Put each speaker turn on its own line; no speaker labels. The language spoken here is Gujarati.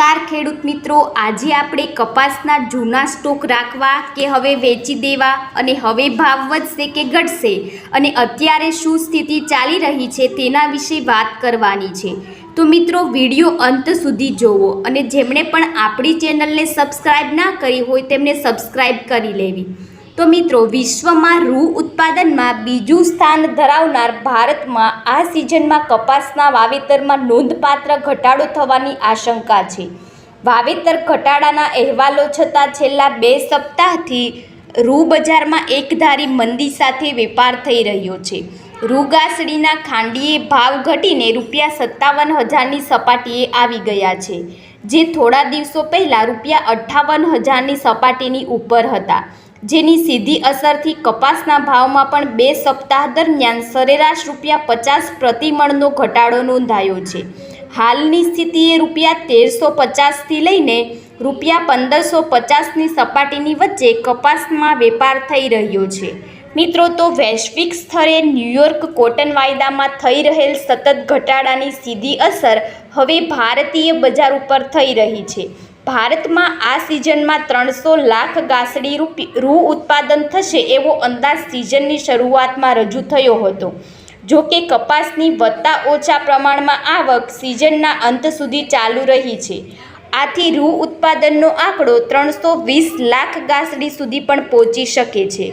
નમસ્કાર, ખેડૂત મિત્રો. આજે આપણે કપાસના જૂના સ્ટોક રાખવા કે હવે વેચી દેવા અને હવે ભાવ વધશે કે ઘટશે? અને અત્યારે શું સ્થિતિ ચાલી રહી છે તેના વિશે વાત કરવાની છે. તો મિત્રો, વીડિયો અંત સુધી જોવો અને જેમણે પણ આપણી ચેનલને સબસ્ક્રાઈબ ના કરી હોય તેમને સબસ્ક્રાઈબ કરી લેવી. તો મિત્રો, વિશ્વમાં રૂ ઉત્પાદનમાં બીજું સ્થાન ધરાવનાર ભારતમાં આ સિઝનમાં કપાસના વાવેતરમાં નોંધપાત્ર ઘટાડો થવાની આશંકા છે. વાવેતર ઘટાડાના અહેવાલો છતાં છેલ્લા બે સપ્તાહથી રૂ બજારમાં એકધારી મંદી સાથે વેપાર થઈ રહ્યો છે. રૂગાસડીના ખાંડીએ ભાવ ઘટીને રૂપિયા સત્તાવન હજારની સપાટીએ આવી ગયા છે, જે થોડા દિવસો પહેલાં રૂપિયા અઠ્ઠાવન હજારની સપાટીની ઉપર હતા. જેની સીધી અસરથી કપાસના ભાવમાં પણ બે સપ્તાહ દરમિયાન સરેરાશ રૂપિયા પચાસ પ્રતિમણનો ઘટાડો નોંધાયો છે. હાલની સ્થિતિએ રૂપિયા તેરસો પચાસથી લઈને રૂપિયા પંદરસો પચાસની સપાટીની વચ્ચે કપાસમાં વેપાર થઈ રહ્યો છે. મિત્રો, તો વૈશ્વિક સ્તરે ન્યૂયોર્ક કોટન વાયદામાં થઈ રહેલ સતત ઘટાડાની સીધી અસર હવે ભારતીય બજાર ઉપર થઈ રહી છે. ભારતમાં આ સિઝનમાં ત્રણસો લાખ ગાસડી રૂ ઉત્પાદન થશે એવો અંદાજ સિઝનની શરૂઆતમાં રજૂ થયો હતો. જો કે કપાસની વધતા ઓછા પ્રમાણમાં આવક સિઝનના અંત સુધી ચાલુ રહી છે. આથી રૂ ઉત્પાદનનો આંકડો ત્રણસો વીસ લાખ ગાસડી સુધી પણ પહોંચી શકે છે.